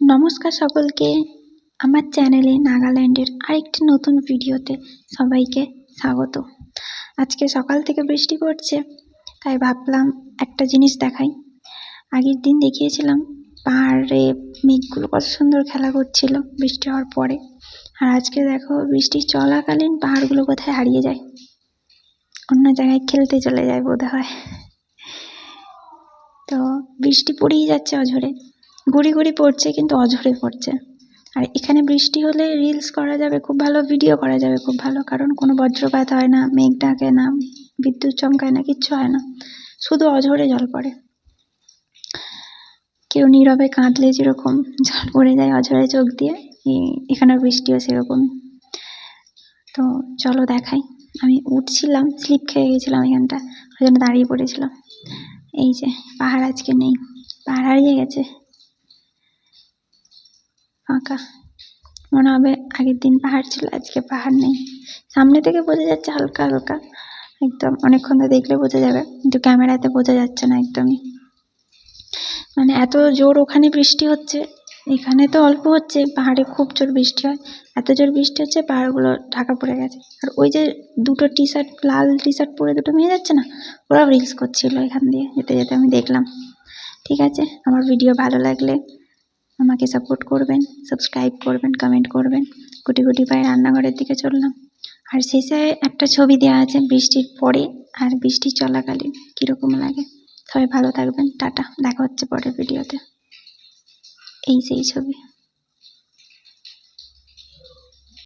নমস্কার সকলকে। আমার চ্যানেলে নাগাল্যান্ডের আরেকটি নতুন ভিডিওতে সবাইকে স্বাগত। আজকে সকাল থেকে বৃষ্টি পড়ছে, তাই ভাবলাম একটা জিনিস দেখাই। আগের দিন দেখিয়েছিলাম পাহাড়ে মেঘগুলো কত সুন্দর খেলা করছিল বৃষ্টি হওয়ার পরে। আর আজকে দেখো বৃষ্টি চলাকালীন পাহাড়গুলো কোথায় হারিয়ে যায়। অন্য জায়গায় খেলতে চলে যায় বোধ হয় তো বৃষ্টি পড়েই যাচ্ছে অঝরে। গুড়ি গুড়ি পড়ছে কিন্তু অঝরে পড়ছে। আর এখানে বৃষ্টি হলে রিলস করা যাবে, খুব ভালো ভিডিও করা যাবে, খুব ভালো। কারণ কোনো বজ্রপাত হয় না, মেঘ ডাকে না, বিদ্যুৎ চমকায় না, কিচ্ছু হয় না। শুধু অঝরে জল পড়ে। কেউ নীরবে কাঁদলে যেরকম জল পড়ে যায় অঝরে চোখ দিয়ে এখানে বৃষ্টিও সেরকমই। তো চলো দেখাই। আমি উঠছিলাম স্লিপ খেয়ে গেছিলাম এখানটা, ওই জন্য দাঁড়িয়ে পড়েছিলাম। এই যে, পাহাড় আজকে নেই, পাহাড় হারিয়ে গেছে। ফাঁকা। মনে হবে আগের দিন পাহাড় ছিল, আজকে পাহাড় নেই। সামনে থেকে বোঝা যাচ্ছে হালকা হালকা। একদম অনেকক্ষণ ধরে দেখলে বোঝা যাবে, কিন্তু ক্যামেরাতে বোঝা যাচ্ছে না একদমই। মানে এত জোর ওখানে বৃষ্টি হচ্ছে, এখানে তো অল্প হচ্ছে, পাহাড়ে খুব জোর বৃষ্টি হয়। এত জোর বৃষ্টি হচ্ছে, পাহাড়গুলো ঢাকা পড়ে গেছে। আর ওই যে দুটো টি শার্ট লাল টি শার্ট পরে দুটো মেয়ে যাচ্ছে না, ওরাও রিলস করছিল এখান দিয়ে, যেতে যেতে আমি দেখলাম। ঠিক আছে, আমার ভিডিও ভালো লাগলে আমাকে সাপোর্ট করবেন সাবস্ক্রাইব করবেন কমেন্ট করবেন। গুটি গুটি পায়ে রান্নাঘরের দিকে চললাম। আর শেষে একটা ছবি দেওয়া আছে বৃষ্টির পরে আর বৃষ্টি চলাকালীন, কীরকম লাগে? সবাই ভালো থাকবেন, টাটা, দেখা হচ্ছে পরের ভিডিওতে এই সেই ছবি।